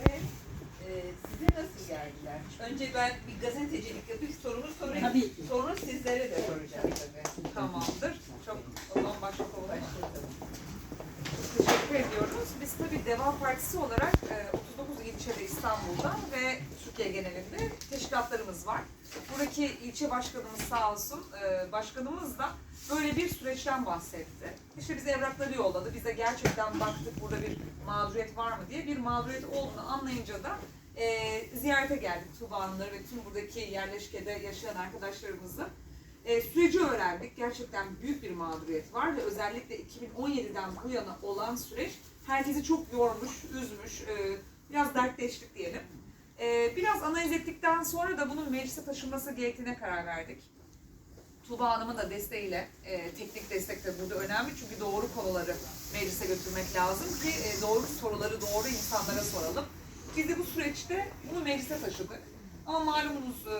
Ve e, size nasıl geldiler? Önce ben bir gazetecilik yapayım, sorumu sorayım. Tabii ki. Sonra sizlere de soracağım tabii. Tamamdır. Çok o zaman başlık olarak Başlatalım. teşekkür ediyoruz. Biz tabii Deva Partisi olarak e, 39 ilçede İstanbul'da ve Türkiye genelinde teşkilatlarımız var. Buradaki ilçe başkanımız sağ olsun, e, başkanımız da böyle bir süreçten bahsetti. İşte bize evrakları yolladı. Biz de gerçekten baktık burada bir mağduriyet var mı diye. Bir mağduriyet olduğunu anlayınca da e, ziyarete geldik Tuğba Hanımları ve tüm buradaki yerleşkede yaşayan arkadaşlarımızla. E, süreci öğrendik. Gerçekten büyük bir mağduriyet var ve özellikle 2017'den bu yana olan süreç herkesi çok yormuş, üzmüş, e, biraz dertleştik diyelim. E, biraz analiz ettikten sonra da bunun meclise taşınması gerektiğine karar verdik. Tuğba Hanım'ın da desteğiyle, e, teknik destek de burada önemli çünkü doğru konuları meclise götürmek lazım ki doğru soruları doğru insanlara soralım. Biz de bu süreçte bunu meclise taşıdık. Ama malumunuz e,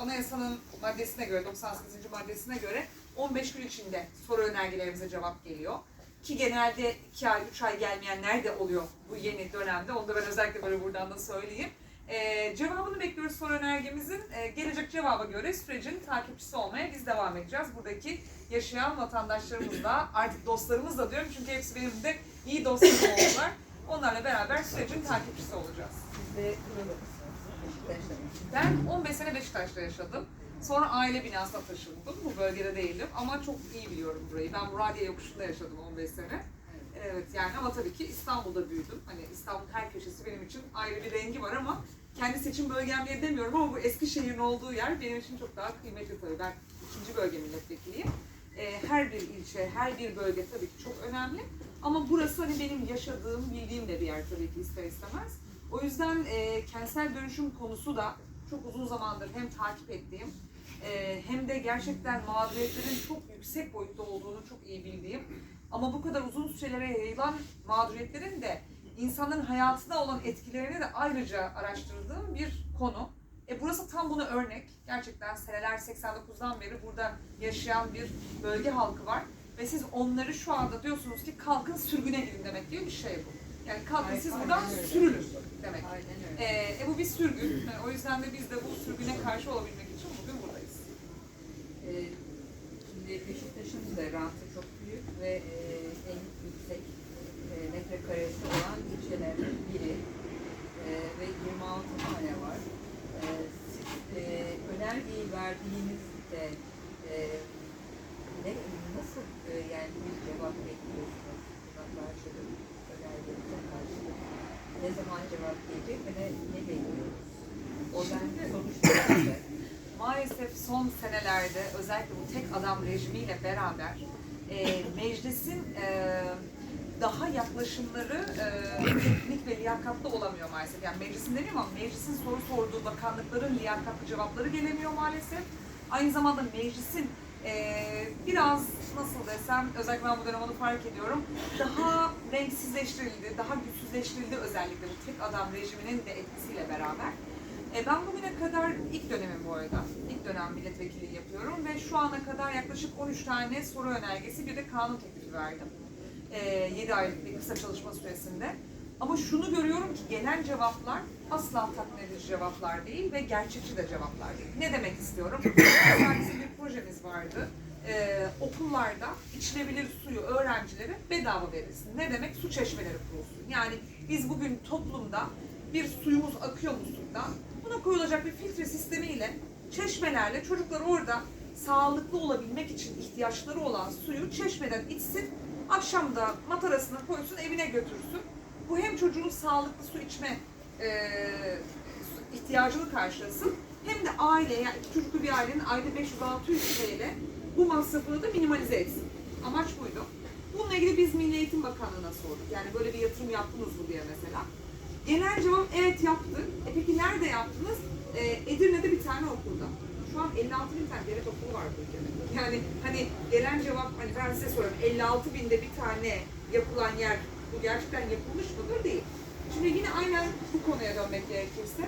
anayasanın maddesine göre, 98. maddesine göre 15 gün içinde soru önergelerimize cevap geliyor. Ki genelde 2 ay, 3 ay gelmeyenler de oluyor bu yeni dönemde. Onu da ben özellikle böyle buradan da söyleyeyim. E, cevabını bekliyoruz soru önergemizin. E, gelecek cevaba göre sürecin takipçisi olmaya biz devam edeceğiz. Buradaki yaşayan vatandaşlarımızla, artık dostlarımızla diyorum çünkü hepsi benim de iyi dostlarım oldular. Onlarla beraber sürecin takipçisi olacağız. Ben 15 sene Beşiktaş'ta yaşadım. Sonra aile binasına taşındım. Bu bölgede değildim ama çok iyi biliyorum burayı. Ben Muradiye yokuşunda yaşadım 15 sene. Evet yani ama tabii ki İstanbul'da büyüdüm. Hani İstanbul'un her köşesi benim için ayrı bir rengi var ama kendi seçim bölgem diye demiyorum ama bu Eskişehir'in olduğu yer benim için çok daha kıymetli tabii. Ben ikinci bölge milletvekiliyim. Ee, her bir ilçe, her bir bölge tabii ki çok önemli. Ama burası hani benim yaşadığım, bildiğim de bir yer tabii ki ister istemez. O yüzden e, kentsel dönüşüm konusu da çok uzun zamandır hem takip ettiğim e, hem de gerçekten mağduriyetlerin çok yüksek boyutta olduğunu çok iyi bildiğim ama bu kadar uzun sürelere yayılan mağduriyetlerin de insanların hayatına olan etkilerini de ayrıca araştırdığım bir konu. E burası tam buna örnek. Gerçekten seneler 89'dan beri burada yaşayan bir bölge halkı var. Ve siz onları şu anda diyorsunuz ki kalkın sürgüne gidin demek diye bir şey bu. Yani kalkın siz buradan sürülün demek. Aynen öyle. E, e bu bir sürgün. O yüzden de biz de bu sürgüne karşı olabilmek için bugün buradayız. Ee, şimdi Beşiktaş'ın da rantı çok büyük ve e, en yüksek e, metrekaresi olan ilçelerden biri E, ve 26 tane var. E, siz e, önergeyi verdiğinizde e, ne, nasıl e, yani bir cevap bekliyorsunuz buna karşılık önergenize karşılık? Ne zaman Oradan sonuçlar ne? Maalesef son senelerde özellikle bu tek adam rejimiyle beraber e, meclisin e, daha yaklaşımları e, teknik ve liyakatlı olamıyor maalesef. Yani meclisin demiyorum ama meclisin soru sorduğu bakanlıkların liyakatlı cevapları gelemiyor maalesef. Aynı zamanda meclisin e, biraz nasıl desem, özellikle ben bu dönem onu fark ediyorum, daha renksizleştirildi, daha güçsüzleştirildi özellikle bu tek adam rejiminin de etkisiyle beraber. E, ben bugüne kadar ilk dönemim bu arada. İlk dönem milletvekili yapıyorum ve şu ana kadar yaklaşık 13 tane soru önergesi bir de kanun teklifi verdim. E, 7 aylık bir kısa çalışma süresinde. Ama şunu görüyorum ki gelen cevaplar asla tatmin edici cevaplar değil ve gerçekçi de cevaplar değil. Ne demek istiyorum? Projemiz vardı. Ee, okullarda içilebilir suyu öğrencilere bedava verilsin. Ne demek? Su çeşmeleri kurulsun. Yani biz bugün toplumda bir suyumuz akıyor musluktan. Buna koyulacak bir filtre sistemiyle çeşmelerle çocuklar orada sağlıklı olabilmek için ihtiyaçları olan suyu çeşmeden içsin. Akşam da matarasına koysun evine götürsün. Bu hem çocuğun sağlıklı su içme e, ihtiyacını karşılasın hem de aile yani çocuklu bir ailenin ayda 500-600 TL bu masrafını da minimalize etsin. Amaç buydu. Bununla ilgili biz Milli Eğitim Bakanlığı'na sorduk. Yani böyle bir yatırım yaptınız mı diye mesela. Genel cevap evet yaptık. E peki nerede yaptınız? E, Edirne'de bir tane okulda. Şu an 56 bin tane devlet okulu var bu ülkede. Yani hani gelen cevap hani ben size soruyorum 56 binde bir tane yapılan yer bu gerçekten yapılmış mıdır? Değil. Şimdi yine aynen bu konuya dönmek gerekirse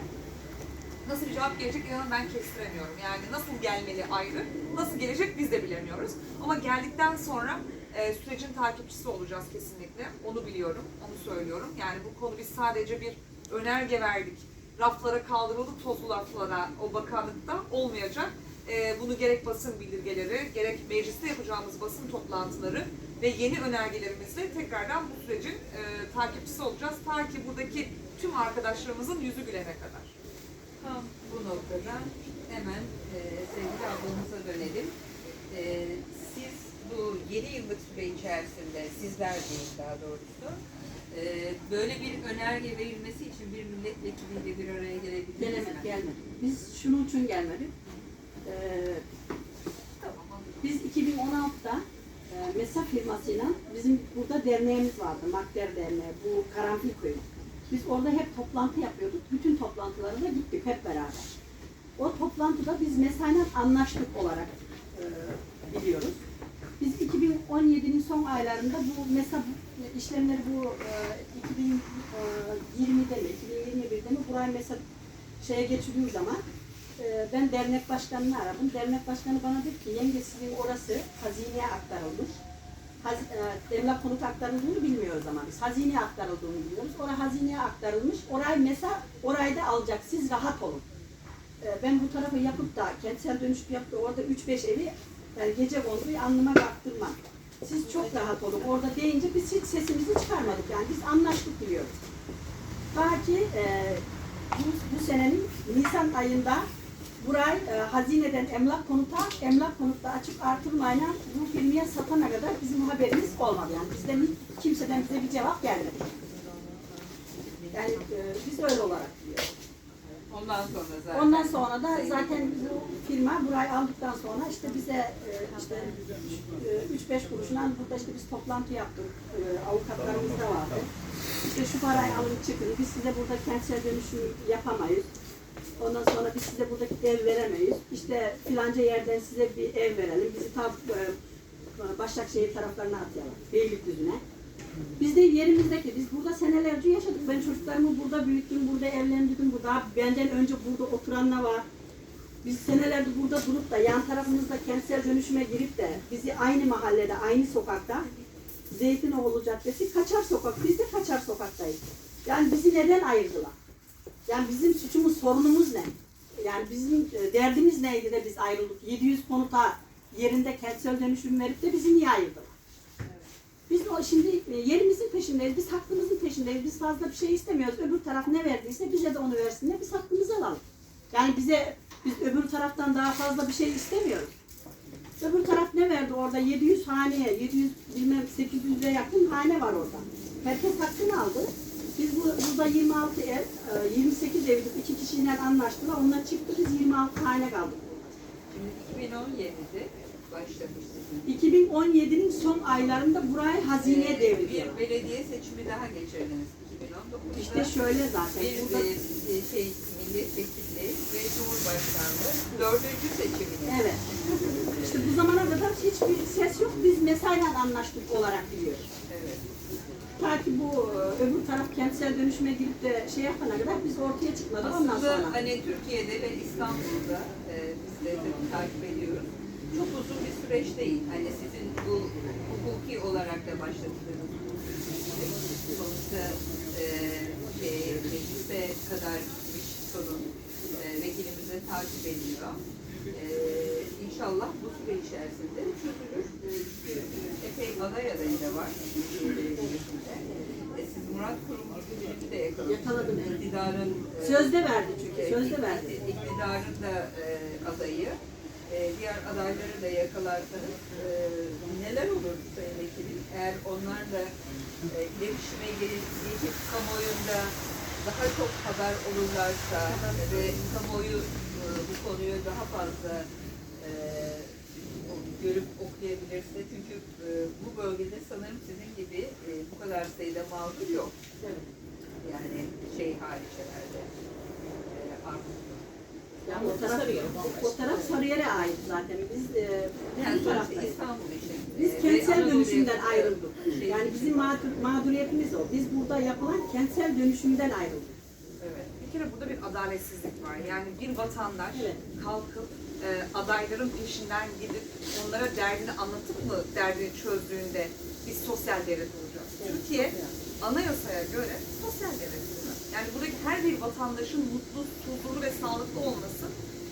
nasıl bir cevap gelecek inanın ben kestiremiyorum. Yani nasıl gelmeli ayrı, nasıl gelecek biz de bilemiyoruz. Ama geldikten sonra e, sürecin takipçisi olacağız kesinlikle. Onu biliyorum, onu söylüyorum. Yani bu konu biz sadece bir önerge verdik. Raflara kaldırıldı, tozlu raflara o bakanlıkta olmayacak. Ee, bunu gerek basın bildirgeleri, gerek mecliste yapacağımız basın toplantıları ve yeni önergelerimizle tekrardan bu sürecin e, takipçisi olacağız. Ta ki buradaki tüm arkadaşlarımızın yüzü gülene kadar. Tam bu noktada hemen e, sevgili ablamıza dönelim. E, siz bu 7 yıllık süre içerisinde, sizler diyeyim daha doğrusu, e, böyle bir önerge verilmesi için bir milletvekiliyle bir araya gelebildiniz mi? Gelemedik, gelmedik. Biz şunun için gelmedik. Tamam. biz 2016'da e, MESA firmasıyla bizim burada derneğimiz vardı. Makder Derneği, bu Karanfil Köyü. Biz orada hep toplantı yapıyorduk. Bütün toplantılara da gittik hep beraber. O toplantıda biz MESA'yla anlaştık olarak e, biliyoruz. Biz 2017'nin son aylarında bu MESA işlemleri bu e, 2020'de mi, 2021'de mi buraya MESA şeye geçirdiğim zaman e, ben dernek başkanını aradım. Dernek başkanı bana dedi ki yenge sizin orası hazineye aktarılmış. Haz, e, emlak konut aktarıldığını bilmiyoruz ama biz hazineye aktarıldığını biliyoruz. Oraya hazineye aktarılmış. Orayı mesela orayı da alacak. Siz rahat olun. E, ben bu tarafı yapıp da kentsel dönüşüm yapıp da orada 3-5 evi yani gece konduyu alnıma baktırmam. Siz çok rahat olun. Orada deyince biz hiç sesimizi çıkarmadık. Yani biz anlaştık biliyoruz. Ta ki e, bu, bu senenin Nisan ayında burayı e, hazineden emlak konuta, emlak konutta açıp artırmayla bu firmaya satana kadar bizim haberimiz olmadı. Yani bizden hiç, kimseden bize bir cevap gelmedi. Yani e, biz öyle olarak biliyoruz. Ondan sonra zaten. Ondan sonra da zaten bu firma burayı aldıktan sonra işte bize e, işte 3-5 kuruşundan burada işte biz toplantı yaptık. E, avukatlarımız da vardı. İşte şu parayı alın çıkın. Biz size burada kentsel dönüşüm yapamayız. Ondan sonra biz size buradaki ev veremeyiz. İşte filanca yerden size bir ev verelim. Bizi tam e, Başakşehir taraflarına atayalım. Beylikdüzü'ne. Biz de yerimizdeki, biz burada senelerce yaşadık. Ben çocuklarımı burada büyüttüm, burada evlendirdim. Burada benden önce burada oturanlar var. Biz senelerdir burada durup da yan tarafımızda kentsel dönüşüme girip de bizi aynı mahallede, aynı sokakta Zeytinoğlu Caddesi Kaçar Sokak. Biz de Kaçar Sokak'tayız. Yani bizi neden ayırdılar? Yani bizim suçumuz, sorunumuz ne? Yani bizim e, derdimiz neydi de biz ayrıldık? 700 konuta yerinde kentsel dönüşüm verip de bizi niye ayırdılar? Biz o şimdi e, yerimizin peşindeyiz, biz hakkımızın peşindeyiz. Biz fazla bir şey istemiyoruz. Öbür taraf ne verdiyse bize de onu versinler, biz hakkımızı alalım. Yani bize, biz öbür taraftan daha fazla bir şey istemiyoruz. Öbür taraf ne verdi orada? 700 haneye, 700 bilmem 800'e yakın hane var orada. Herkes hakkını aldı. Biz bu, burada 26 ev, e, 28 evdik, iki kişiyle anlaştılar. Onlar çıktı, biz 26 hane kaldık. Şimdi 2017'de başlamış sizin. 2017'nin son aylarında burayı hazineye Ee, devrediyor. Bir belediye seçimi daha geçirdiniz 2019'da. İşte şöyle zaten. bir Burada, e, e, şey milletvekilliği ve cumhurbaşkanlığı dördüncü seçimini. evet. İşte bu zamana kadar hiçbir ses yok. Biz mesaiyle anlaştık olarak biliyoruz. Evet. Ta ki bu e, öbür taraf kentsel dönüşüme girip de şey yapana kadar biz ortaya çıkmadık ondan Aslında sonra. hani Türkiye'de ve İstanbul'da e, biz de tabii takip ediyoruz. Çok uzun bir süreç değil. Hani sizin bu hukuki olarak da başlattığınız. Sonuçta e, şey, meclise kadar gitmiş sorun. E, vekilimiz de takip ediyor. E, inşallah bu süre içerisinde çözülür. E, epey aday adayı da var. Türkiye Belediyesi'nde. E, siz Murat Birini de. Yakaladım. İktidarın e, Sözde verdi çünkü, e, sözde verdi. iktidarın da e, adayı, e, diğer adayları da yakalarsanız e, neler olur Sayın Vekilim? Eğer onlar da e, iletişime gelecek kamuoyunda daha çok haber olurlarsa ve kamuoyu e, bu konuyu daha fazla e, görüp okuyabilirse çünkü e, bu bölgede sanırım sizin gibi e, bu kadar sayıda mağdur yok. Evet. Yani şey hariçlerde. E, Armutlu. Yani o taraf, o taraf Sarıyer'e ait zaten. Biz e, Yani taraftayız. İstanbul için. Biz e, kentsel dönüşümden yakası, ayrıldık. şey, Yani bizim mağdur, mağduriyetimiz o. Biz burada yapılan kentsel dönüşümden ayrıldık. Evet. Bir kere burada bir adaletsizlik var. Yani bir vatandaş Evet. kalkıp e, adayların peşinden gidip onlara derdini anlatıp mı derdini çözdüğünde biz sosyal devlet olacağız. Evet, Türkiye sosyal. Anayasaya göre sosyal devlet. Yani buradaki her bir vatandaşın mutlu, huzurlu ve sağlıklı olması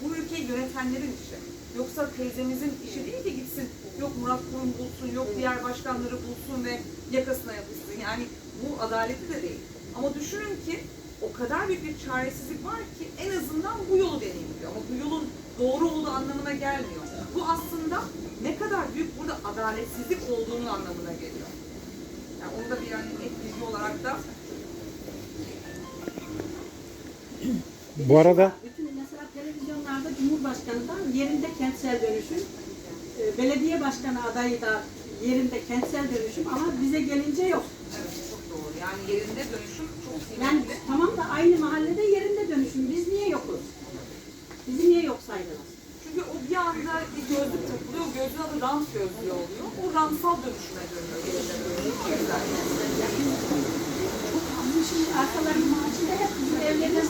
bu ülkeyi yönetenlerin işi. Yoksa teyzemizin işi değil ki gitsin yok Murat Kurum bulsun, yok diğer başkanları bulsun ve yakasına yapışsın. Yani bu adaletli de değil. Ama düşünün ki o kadar büyük bir çaresizlik var ki en azından bu yolu deneyimliyor. Ama bu yolun doğru olduğu anlamına gelmiyor. Bu aslında ne kadar büyük burada adaletsizlik olduğunu anlamına geliyor. Yani onu da bir yani net bilgi olarak da Bu arada Bütün mesela televizyonlarda Cumhurbaşkanı'dan yerinde kentsel dönüşüm, e, belediye başkanı adayı da yerinde kentsel dönüşüm ama bize gelince yok. evet, çok doğru. Yani yerinde dönüşüm çok Yani kıymetli. tamam da aynı mahallede yerinde dönüşüm. Biz niye yokuz? Bizi niye yok saydınız? Bir anda bir gözlük takılıyor, o gözlüğün adı rant gözlüğü oluyor. O rantsal dönüşüme dönüyor. O yüzden. Bizim şimdi arsalarımızın içinde hep bizim evlerimiz.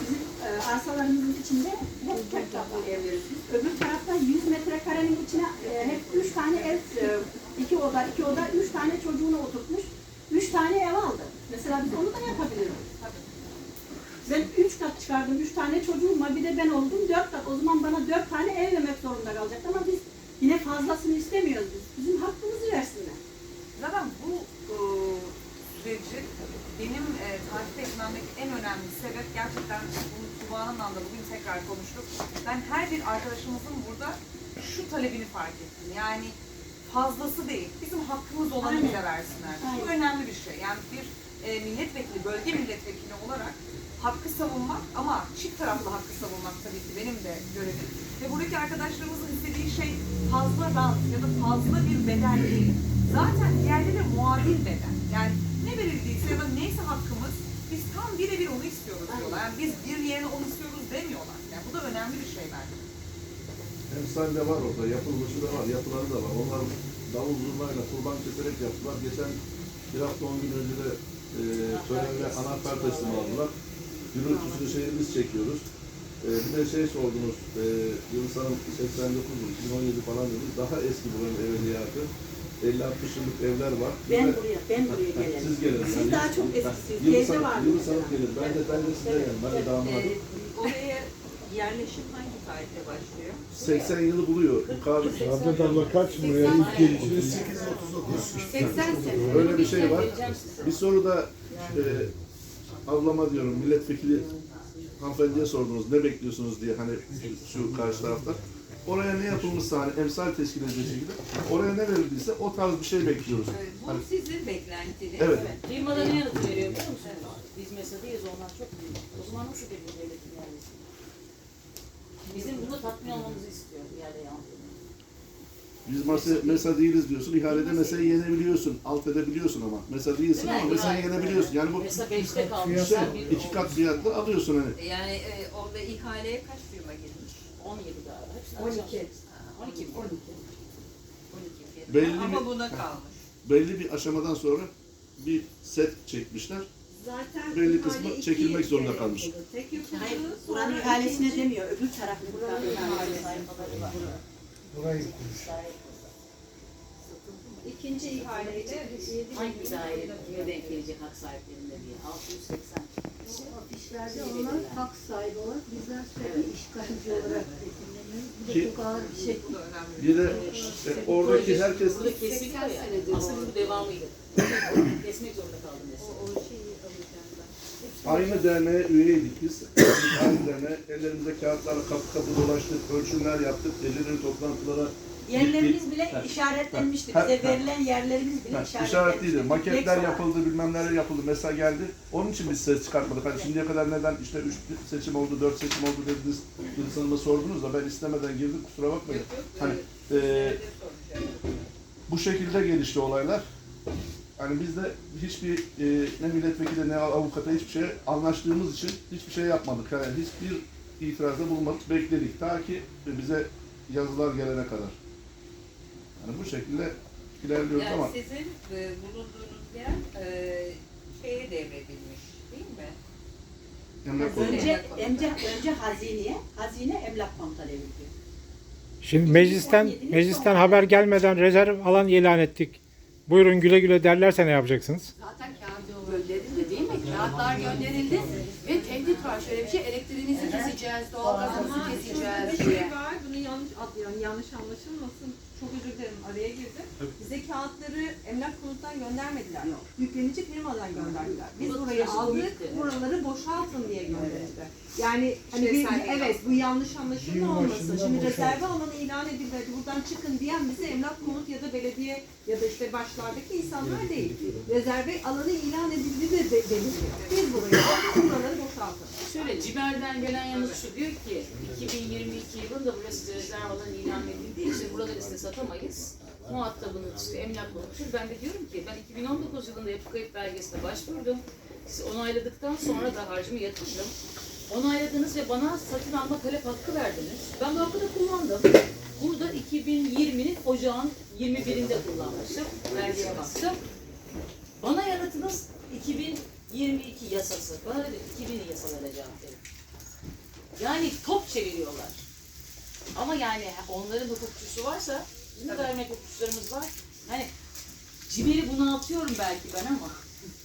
Bizim e, arsalarımızın içinde hep tek katlı evleriz. Öbür tarafta 100 metrekarenin içine e, hep 3 tane ev, e, iki oda, iki oda, 3 tane çocuğunu oturtmuş. 3 tane ev aldı. Mesela biz onu da yapabiliriz. Ben 3 kat çıkardım, 3 tane çocuğum var, bir de ben oldum 4 kat. O zaman bana 4 tane ev vermek zorunda kalacak ama biz yine fazlasını istemiyoruz biz. Bizim hakkımızı versinler. Zaten bu e, süreci benim e, takip etmemdeki en önemli sebep gerçekten bunu Tuba Hanım'la da bugün tekrar konuştuk. Ben her bir arkadaşımızın burada şu talebini fark ettim. Yani fazlası değil, bizim hakkımız olanı bize versinler. Bu önemli bir şey. Yani bir e, milletvekili, bölge milletvekili olarak hakkı savunmak ama çift taraflı hakkı savunmak tabii ki benim de görevim. Ve buradaki arkadaşlarımızın istediği şey fazla rant ya da fazla bir bedel değil. Zaten diğerleri muadil bedel. Yani ne verildiyse ya da neyse hakkımız biz tam birebir onu istiyoruz diyorlar. Yani biz bir yerine onu istiyoruz demiyorlar. Yani bu da önemli bir şey bence. Emsal de var orada, yapılmışı da var, yapıları da var. Onlar davul zurnayla kurban keserek yaptılar. Geçen bir hafta on gün önce de e, törenle anahtar teslim aldılar. Gürültüsünü şeyi biz çekiyoruz. E, bir de şey sordunuz, e, Yunus Hanım 89 yıl, 2017 falan dediniz. Daha eski buranın evveliyatı. 50-60 yıllık evler var. Ben de- buraya, ben buraya Ha, gelelim. Siz gelin. Siz daha çok eskisiniz. Teyze vardı Yunus Hanım gelin. Ben de, ben de size gelin. Ben de damadım. Ee, oraya yerleşim hangi tarihte başlıyor? 80 yılı buluyor. Mukabil. Saadet abla kaç buraya ilk gelişiniz? 80 sene. Böyle bir şey var. Bir soru da e, ablama diyorum milletvekili hanımefendiye sordunuz ne bekliyorsunuz diye hani şu karşı tarafta. Oraya ne yapılmışsa hani emsal teşkil edecek şekilde oraya ne verildiyse o tarz bir şey bekliyoruz. Hani, Bu sizin beklentiniz. evet. Firmada ne yanıt veriyor biliyor musunuz? Biz mesadayız onlar çok büyük. O zaman nasıl bir devletin yerlisi? Bizim bunu tatmin olmamızı istiyor yerde yansıdı. Biz masa, mesa değiliz diyorsun. ihalede mesayı yenebiliyorsun. Alt edebiliyorsun ama. Mesa değilsin ama mesayı yenebiliyorsun. Yani bu Mesela 5'te kalmış. şey, bir iki kat fiyatla alıyorsun hani. Yani e, orada ihaleye kaç firma girmiş? 17 galiba. Hepsini 12. alacağım. 12 mi? 12. 12 firma. Belli Ama bir- buna kalmış. Belli bir aşamadan sonra bir set çekmişler. Zaten Belli ihale kısmı çekilmek zorunda kalmış. yapıldı. Tek yapıldı. Hayır, Buranın ihalesine ikinci- demiyor. Öbür tarafın buranın ihalesi. Sayfaları var. İkinci ihaleyle Hangi daire gelecek hak sahiplerinde diye. 680. İşlerde olan hak sahibi olarak bizler sürekli işgalci olarak betimleniyoruz. Bu da Ki- çok ağır bir şey. Bir de e, oradaki herkes Burada kesiliyor ya. Aslında bu devamıydı. Kesmek zorunda kaldım mesela. o alacağım ben. Aynı derneğe üyeydik biz. Aynı derneğe ellerimize kağıtlarla kapı kapı dolaştık, ölçümler yaptık, geceleri toplantılara Yerlerimiz bile Ha. işaretlenmişti. Bize Ha. verilen yerlerimiz bile Ha, işaretlenmişti. işaretliydi. Maketler yapıldı, bilmem neler yapıldı. Mesela geldi. Onun için biz ses çıkartmadık. Hani şimdiye kadar neden işte üç seçim oldu, dört seçim oldu dediniz. Yıldız Hanım'a sordunuz da ben istemeden girdim. Kusura bakmayın. Hani e, bu şekilde gelişti olaylar. Hani biz de hiçbir e, ne milletvekili ne avukata hiçbir şey anlaştığımız için hiçbir şey yapmadık. Yani hiçbir itirazda bulunmadık, bekledik. Ta ki bize yazılar gelene kadar. Yani bu şekilde ilerliyoruz Yani ama sizin e, bulunduğunuz yer e, şeye devredilmiş değil mi? emlak. Önce, önce, önce hazineye, hazine emlak komutanı. Şimdi meclisten meclisten haber gelmeden rezerv alan ilan ettik. Buyurun güle güle derlerse ne yapacaksınız? Zaten kendi o bölgelerinde değil mi? Kağıtlar gönderildi ve tehdit var şöyle bir şey. Elektriğinizi keseceğiz, doğalgazınızı Bir keseceğiz şey diye. var, bunu yanlış yani yanlış anlaşılmasın. Çok özür dilerim araya girdim. Bize kağıtları emlak konuttan göndermediler. Yüklenici firmadan gönderdiler. Biz Bu burayı aldık, buraları boşaltın diye gönderdiler. Yani hani bir, evet bu yanlış anlaşılma olmasın. Şimdi rezerve alanı ilan edildi, buradan çıkın diyen bize emlak konut ya da belediye ya da işte başlardaki insanlar değil. Rezerve alanı ilan edildi de de- deniliyor. Biz burayı aldık, buraları boşaltın. Şöyle Cimer'den gelen yanıt şu diyor ki 2022 yılında burası rezerv alanı ilan edildiği için burada liste satamayız. Muhatabınız işte emlak konuttur. Ben de diyorum ki ben 2019 yılında yapı kayıt belgesine başvurdum. Siz onayladıktan sonra da harcımı yatırdım. Onayladınız ve bana satın alma talep hakkı verdiniz. Ben bu hakkı da kullandım. Burada 2020'nin ocağın 21'inde kullanmışım. Belgeye baktım. Bana yanıtınız 2022 yasası. Bana dedi 2000 yasalara cevap verin. Yani top çeviriyorlar. Ama yani onların hukukçusu varsa, bizim de gayrimenkul hukukçularımız var. Hani Cimer'i bunaltıyorum belki ben ama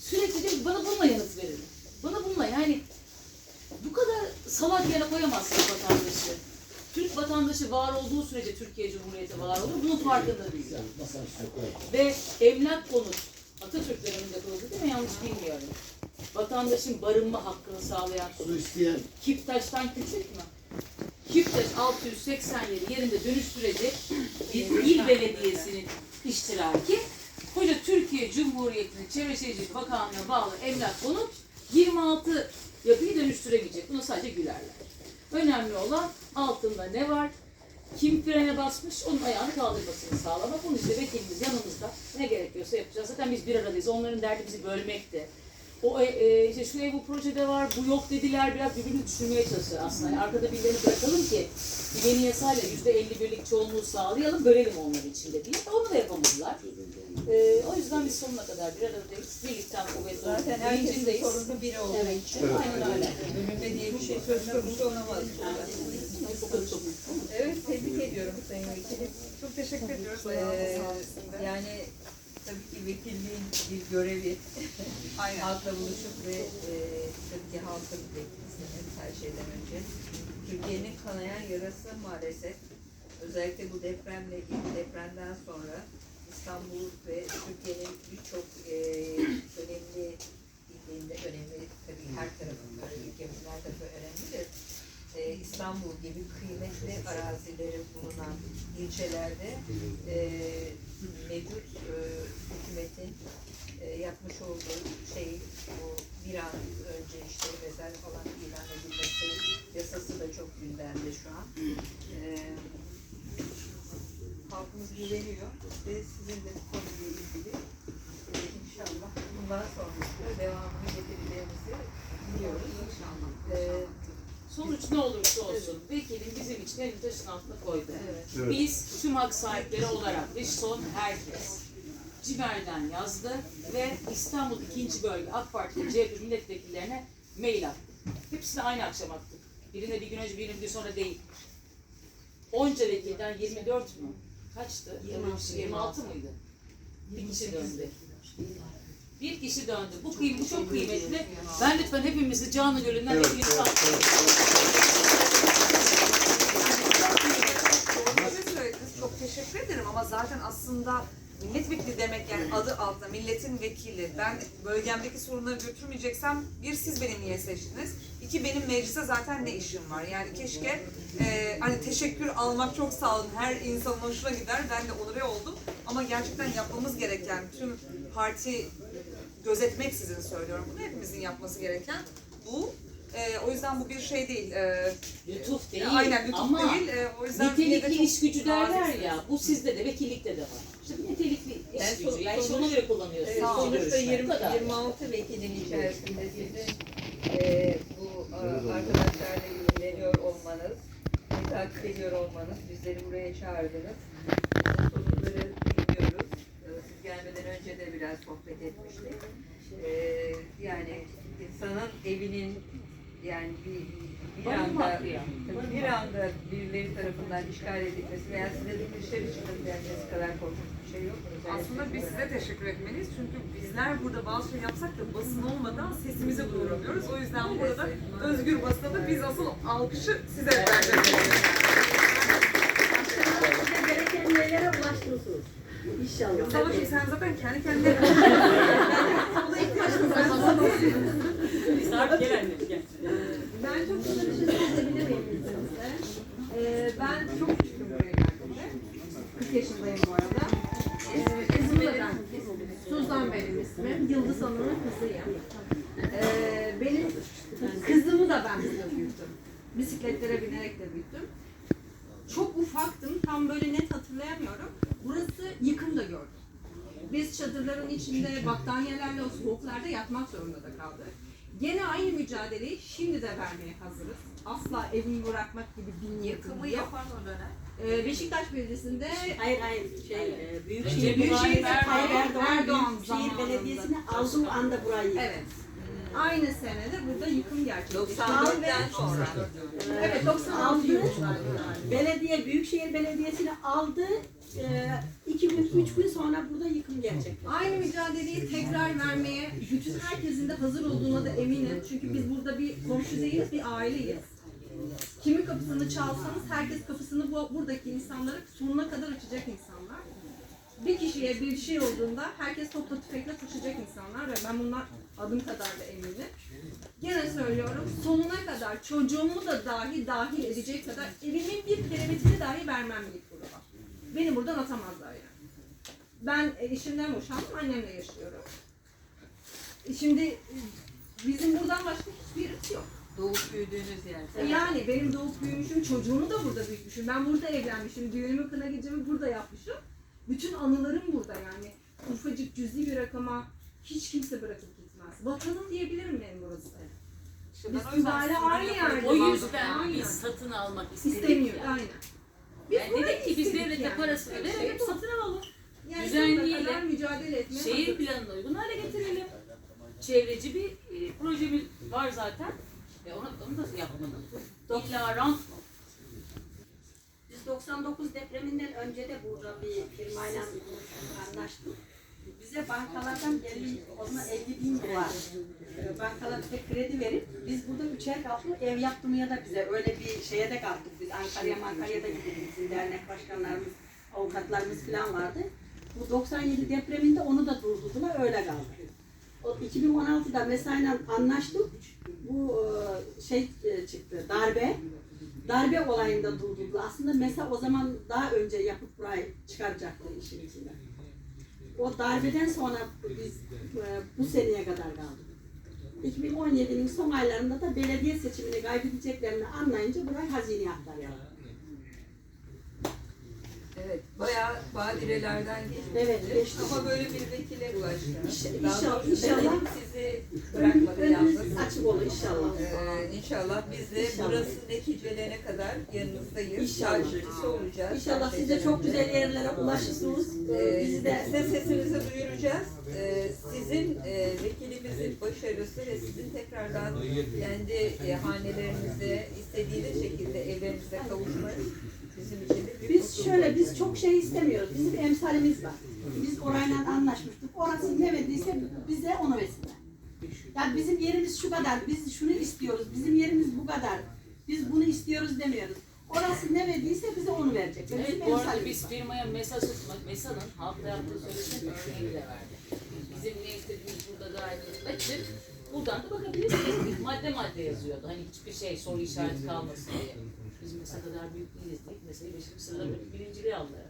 sürekli ki, bana bununla yanıt verin. Bana bununla yani bu kadar salak yere koyamazsınız vatandaşı. Türk vatandaşı var olduğu sürece Türkiye Cumhuriyeti var olur. Bunun farkında değil. Ve emlak konut Atatürk döneminde kuruldu değil mi? Yanlış bilmiyorum. Vatandaşın barınma hakkını sağlayan konut. isteyen Kiptaş'tan küçük mü? Kiptaş 687 yerinde dönüştürecek il belediyesinin iştiraki. Koca Türkiye Cumhuriyeti'nin Çevre Şehircilik Bakanlığı'na bağlı emlak konut 26 yapıyı dönüştüremeyecek. Buna sadece gülerler. Önemli olan altında ne var? Kim frene basmış onun ayağını kaldırmasını sağlamak. Bunun işte vekilimiz yanımızda. Ne gerekiyorsa yapacağız. Zaten biz bir aradayız. Onların derdi bizi bölmekti. O e, e, işte şu ev bu projede var, bu yok dediler. Biraz birbirini düşünmeye çalışıyor aslında. Yani arkada birilerini bırakalım ki bir yeni yasayla yüzde elli birlik çoğunluğu sağlayalım, bölelim onları içinde diye. Onu da yapamadılar. E, o yüzden biz sonuna kadar bir aradayız. Birlikten kuvvetli Zaten olduk. herkesin sorunu biri olduğu için Aynen öyle. bölünme diye bir şey söz konusu olamaz. Evet, tebrik ediyorum Sayın Vekilim. Çok teşekkür ediyoruz. Ee, yani tabii ki vekilliğin bir görevi. Aynen. Halkla buluşup ve e, tabii ki halkın beklisiniz her şeyden önce. Türkiye'nin kanayan yarası maalesef özellikle bu depremle ilgili depremden sonra İstanbul ve Türkiye'nin birçok e, önemli ilinde önemli tabii her tarafında ülkemizin her tarafı önemlidir. E, İstanbul gibi kıymetli arazileri bulunan ilçelerde e, mevcut e, hükümetin e, yapmış olduğu şey bu bir an önce işte rezerv alan ilan edilmesi yasası da çok gündemde şu an. E, halkımız güveniyor ve sizin de bu konuyla ilgili e, inşallah bundan sonrasında devamını getireceğimizi biliyoruz. İnşallah. E, Sonuç ne olursa olsun vekilim altına koydu. evet. Evet. Biz tüm hak sahipleri olarak ve son herkes Cimer'den yazdı ve İstanbul 2. Bölge AK Parti CHP milletvekillerine mail attık. Hepsini aynı akşam attık. Birine bir gün önce, birine bir gün sonra değil. Onca vekilden 24 mü? Kaçtı? 26, 26 mıydı? Bir kişi döndü. Bir kişi döndü. Bu kıyım, bu çok kıymetli. Ben lütfen hepimizi canı gönülden Evet, hepinizi evet, Doğru Çok teşekkür ederim ama zaten aslında milletvekili demek yani adı altında milletin vekili. Ben bölgemdeki sorunları götürmeyeceksem bir siz beni niye seçtiniz? İki benim meclise zaten ne işim var? Yani keşke e, hani teşekkür almak çok sağ olun. Her insanın hoşuna gider. Ben de onure oldum. Ama gerçekten yapmamız gereken tüm parti gözetmeksizin söylüyorum. Bunu hepimizin yapması gereken bu. E, o yüzden bu bir şey değil. E, Lütuf değil Aynen lütuf ama değil. E, o yüzden nitelikli iş gücü derler ya. Bu sizde de vekillikte de var. İşte bu nitelikli iş Yani gücü. Yani işte sonuç- ona göre kullanıyorsunuz. Evet, Son sonuçta görüşme. 20, Bu kadar. 26 vekilin içerisinde sizin e, bu e, arkadaşlarla ilgileniyor olmanız, bizi takip ediyor olmanız, bizleri buraya çağırdınız. Biz de sorunları dinliyoruz. E, Siz gelmeden önce de biraz sohbet etmiştik. E, yani insanın evinin yani bir, bir mı anda ya? tabii bir anda birileri tarafından işgal edilmesi veya size de dışarı çıkıp denmesi kadar korkunç bir şey yok. Aslında biz size teşekkür etmeliyiz çünkü bizler burada bazı şey yapsak da basın olmadan sesimizi duyuramıyoruz. O yüzden burada özgür basına da biz asıl alkışı size vereceğiz. Size gereken yerlere ulaştırsınız. İnşallah. Savaşım sen zaten kendi kendine Ona ihtiyacımız var. Ben çok kısa bir şey söyleyebilir miyim izninizle? Ee, ben çok küçüktüm buraya geldiğimde. 40 yaşındayım bu arada. Ee, İzmir'den Suzan benim ismim. Yıldız Hanım'ın kızıyım. Ee, benim kızımı da ben burada büyüttüm. Bisikletlere binerek de büyüttüm. Çok ufaktım. Tam böyle net hatırlayamıyorum. Burası yıkım da gördüm. Biz çadırların içinde battaniyelerle o soğuklarda yatmak zorunda da kaldık. Gene aynı mücadeleyi şimdi de vermeye hazırız. Asla evimi bırakmak gibi bir niyetim Yıkımı yok. yapan o dönem. Ee, Beşiktaş Belediyesi'nde Hayır hayır şey e, Recep Büyükşehir Tayyip Büyükşehir Erdoğan- Tayyip Erdoğan, Erdoğan Büyükşehir zamanında. Belediyesi'ni aldığı anda burayı. evet. Aynı senede burada yıkım gerçekleşti. 94'ten sonra. Evet 96 Aldı. yılında. Belediye Büyükşehir Belediyesi'ni aldı. E, iki gün, üç gün sonra burada yıkım gerçekleşti. Aynı mücadeleyi tekrar vermeye bütün herkesin de hazır olduğuna da eminim. Çünkü biz burada bir komşu değiliz, bir aileyiz. Kimin kapısını çalsanız herkes kapısını bu, buradaki insanlara sonuna kadar açacak insanlar. Bir kişiye bir şey olduğunda herkes topla tüfekle koşacak insanlar ve ben bunlar adım kadar da eminim. Gene söylüyorum sonuna kadar çocuğumu da dahi dahil edecek kadar evimin bir kilometrini dahi vermem ilk gruba. Beni buradan atamazlar yani. Ben eşimden boşandım, annemle yaşıyorum. E, Şimdi e, bizim buradan başka hiçbir yok. Doğup büyüdüğünüz yer. E, Yani benim doğup büyümüşüm, çocuğumu da burada büyütmüşüm. Ben burada evlenmişim, düğünümü, kına gecemi burada yapmışım. Bütün anılarım burada yani. Ufacık cüzi bir rakama hiç kimse bırakıp gitmez. Vatanım diyebilirim benim burası. İşte Biz ben o yüzden mübalağa sınır aynı yerde. O Aynen. yüzden biz satın almak istedik. İstemiyor, ya. aynen. Biz Yani burayı dedik ki biz devlete yani. parasını şey verelim bu. satın alalım. Yani kadar mücadele etmeye Şehir planına uygun hale getirelim. Çevreci bir e, projemiz var zaten. Yapmalıyız. İlla rant mı? Biz 99 depreminden önce de burada bir firmayla anlaştık. Bize bankalardan 50, o zaman 50 bin dolar e, bankalar bize kredi verip biz burada üçer katlı ev yaptırmaya da bize öyle bir şeye de kalktık biz Ankara'ya Ankara'ya da gittik bizim dernek başkanlarımız avukatlarımız falan vardı. Bu 97 depreminde onu da durdurdular öyle kaldı. O 2016'da mesaiyle anlaştık. Bu e, şey e, çıktı darbe. Darbe olayında durdurdu. Aslında mesela o zaman daha önce yapıp burayı çıkaracaktı işin içinden. O darbeden sonra biz e, bu seneye kadar kaldık. 2017'nin son aylarında da belediye seçimini kaybedeceklerini anlayınca burayı hazineye aktarıyorlar. Evet, bayağı badirelerden geçti. Evet, geçti. Ama böyle bir vekile ulaştı. Daha inşallah- inşallah. sizi bırakmadı yalnız. açık olur inşallah. Ee, inşallah biz de İnşallah. burası neticelene kadar yanınızdayız. İnşallah. Takipçisi olacağız. İnşallah siz de çok güzel yerlere ulaşırsınız. Ee, Ee, Bizi de size sesimizi duyuracağız. Ee, sizin e, vekilimizin başarısı ve sizin tekrardan kendi e, hanelerinize istediğiniz şekilde evlerinize kavuşmanız bizim için de büyük Biz şöyle, biz çok şey istemiyoruz. Bizim emsalimiz var. Biz orayla anlaşmıştık. Orası ne verdiyse bize onu versinler. Yani bizim yerimiz şu kadar, biz şunu istiyoruz, bizim yerimiz bu kadar. Biz bunu istiyoruz demiyoruz. Orası ne verdiyse bize onu verecek. Bizim Evet bu arada emsalimiz biz var. firmaya mesaj tutmak, MESA'nın halkla yaptığı söyleşinin örneğini de verdi. Bizim ne istediğimiz burada gayet açık. Buradan da bakabilirsiniz. madde madde yazıyordu. Hani hiçbir şey soru işareti kalmasın diye. Biz MESA kadar büyük değiliz deyip MESA'yı beşinci sırada birinciliği aldılar.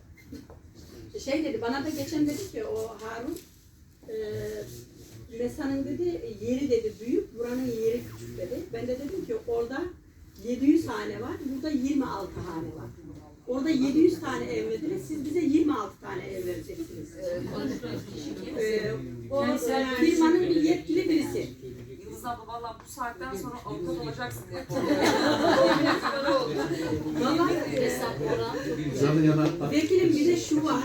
Şey dedi, bana da geçen dedi ki o Harun, e, Mesa'nın dedi yeri dedi büyük, buranın yeri küçük dedi. Ben de dedim ki orada 700 hane var, burada 26 hane var. Orada 700 tane ev verdiniz, siz bize 26 tane ev vereceksiniz. Ee, o firmanın bir yetkili birisi. Yıldız abla valla bu saatten sonra avukat olacaksın diye korkuyorum. Yemin ediyorum öyle oldu. Baba, Hesap oran. Canı yanar. vekilim bir de şu var.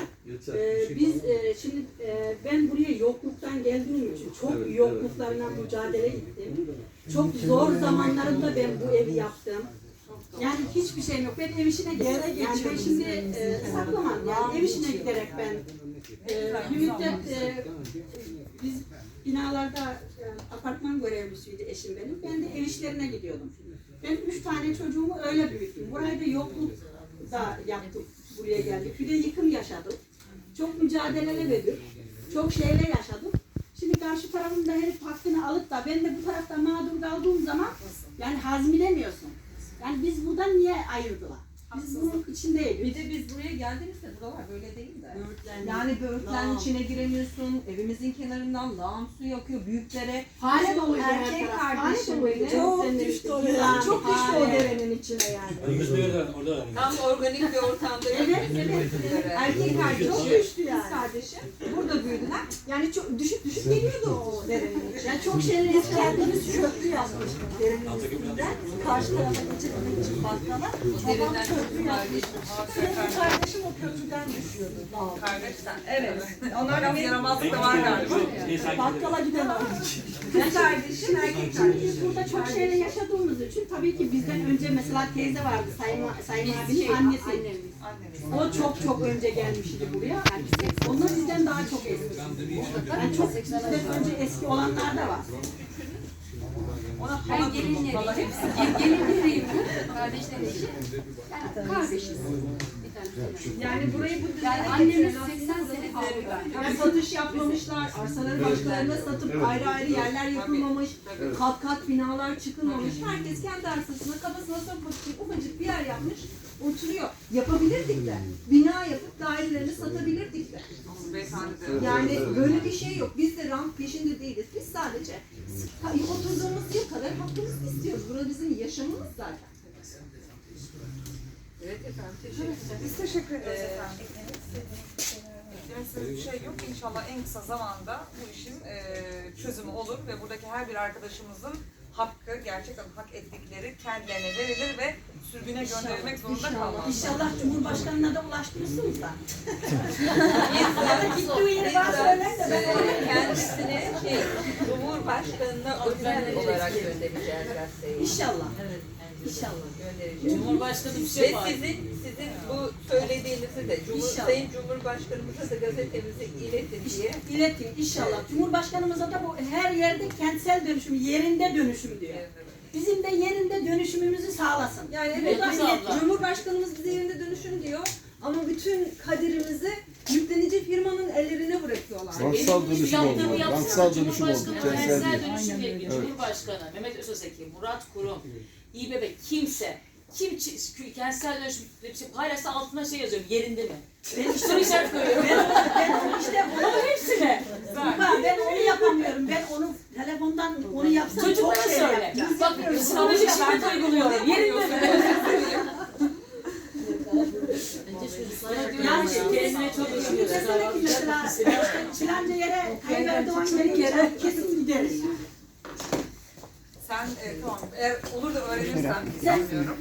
Ee, biz e, şimdi e, ben buraya yokluktan geldiğim için çok Evet, yokluklarına mücadele ettim. Çok zor zamanlarında ben bu evi yaptım. Yani hiçbir şeyim yok. Ben ev işine giderek, yani ben şimdi e, saklamam. Yani ev işine giderek ben e, bir müddet e, biz binalarda apartman görevlisiydi eşim benim. Ben de ev işlerine gidiyordum. Ben üç tane çocuğumu öyle büyüttüm. Burayı da yokluk da yaptık. Buraya geldik. Bir de yıkım yaşadık. Çok mücadeleli verdik. Çok şeyler yaşadık. Şimdi karşı tarafın da herif hakkını alıp da ben de bu tarafta mağdur kaldığım zaman yani hazmedemiyorsun. Yani biz buradan niye ayırdılar? Biz bunun içindeyiz. Bir de biz buraya geldiğimizde buralar böyle değil de. Yani böğürtlerin içine giremiyorsun, evimizin kenarından lağım suyu akıyor büyüklere. Hale doluydu her Erkek kardeşim benim. Çok düştü o deren. Çok düştü o derenin içine yani. Tam organik bir ortamda Evet, evet. Erkek kardeşim, Çok düştü kız yani. kardeşim burada büyüdüler. Yani çok düşük düşük geliyordu o derenin içine. Yani çok şeyler kendimiz köprü yapmıştık derenin üstünden. Karşı tarafa geçirmek için bakkala. Babam Derinden köprü kardeşim o köprüden düşüyordu. Kardeşten. Evet. Onlar biraz yaramazlık da var galiba. Bakkala gidemem. Kız kardeşim, erkek kardeşim. burada çok şeyler yaşadığımız için tabii ki bizden önce mesela teyze vardı Sayın, Sayın abinin annesi. O çok çok önce gelmişti buraya. Onlar bizden daha çok eski. Yani çok bizden önce eski olanlar da var. Ona Ben hala gelinleri, Valla hepsi. gelinleriyim. Kardeşler eşi. Yani kardeşiz. Yani burayı bu düzene Yani annemiz getiren 80 sene kaldı. Yani satış yapmamışlar, arsaları başkalarına satıp ayrı ayrı yerler yapılmamış, kat kat binalar çıkılmamış. Herkes kendi arsasına kafasına sokmak ufacık bir yer yapmış, oturuyor. Yapabilirdik de, bina yapıp dairelerini satabilirdik de. Yani böyle bir şey yok. Biz de rant peşinde değiliz. Biz sadece oturduğumuz yer kadar hakkımızı istiyoruz. Burası bizim yaşamımız zaten. Evet efendim, teşekkür ederim. Biz teşekkür ederiz efendim. Eklemesi bir şey yok. İnşallah en kısa zamanda bu işin e, çözümü olur ve buradaki her bir arkadaşımızın hakkı, gerçekten hak ettikleri kendilerine verilir ve sürgüne gönderilmek zorunda kalmaz. İnşallah Cumhurbaşkanı'na da ulaştırırsınız da. ya da gittiği yeri bana söyler de ben oraya Kendisine şey, Cumhurbaşkanı'na özel olarak göndereceğiz gazeteyi. İnşallah. İnşallah. Göndereceğiz. Cumhurbaşkanı bir Ve şey var. sizin, sizin bu söylediğinizi de Cumhur, İnşallah. Sayın Cumhurbaşkanımıza da gazetemizi iletin diye. İletin inşallah. Cumhurbaşkanımıza da bu her yerde kentsel dönüşüm, yerinde dönüşüm diyor. Evet. Bizim de yerinde dönüşümümüzü sağlasın. Yani Bu evet, da iletin. abla. Cumhurbaşkanımız bize yerinde dönüşüm diyor. Ama bütün kaderimizi yüklenici firmanın ellerine bırakıyorlar. Rantsal Benim dönüşüm oldu. Rantsal dönüşüm oldu. Kentsel değil. dönüşümle ilgili Cumhurbaşkanı Mehmet Özoseki, Murat Kurum, İBB kimse kim kentsel dönüşüm şey paylaşsa altına şey yazıyorum yerinde mi? Ben soru işaret koyuyorum. Ben işte onu Hepsine. Bak, ben onu yapamıyorum. Ben onu telefondan onu yapsam Çocuklara çok şey söyle. Bak psikolojik şart uyguluyorum. Yerinde mi? Yani Kendine üzülüyorsun. desene ki mesela filanca yere Tayyip Erdoğan gelince kesin gideriz. Sen e, tamam eğer olur da öğrenirsen Sen sanmıyorum.